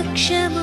Akshama.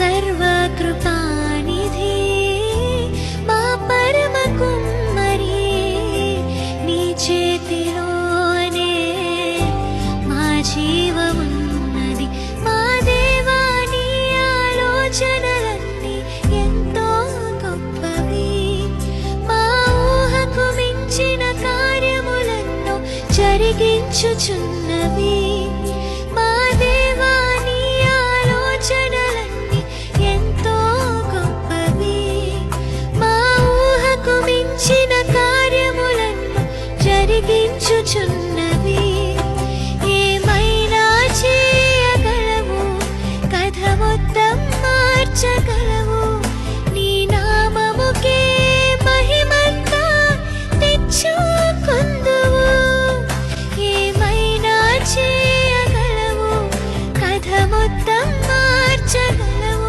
सर्वकृपानिधे मा परमकुम्मरे नी చేతిలోనే మా జీవమున్నది. మా దేవాని ఎంతో గొప్పవి. మా కార్యములను జరిగించుచున్నవి. కొత్త మార్చగలవు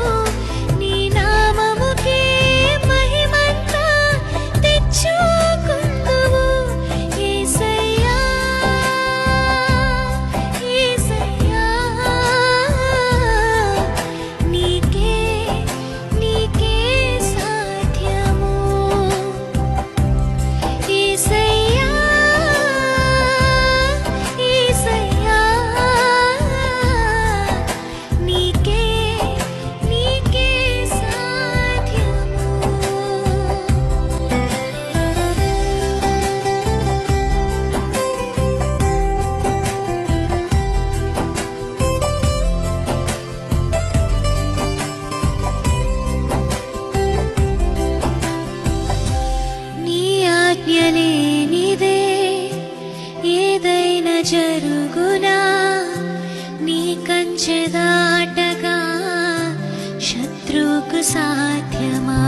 చెదాటగా శత్రుకు సాధ్యమా?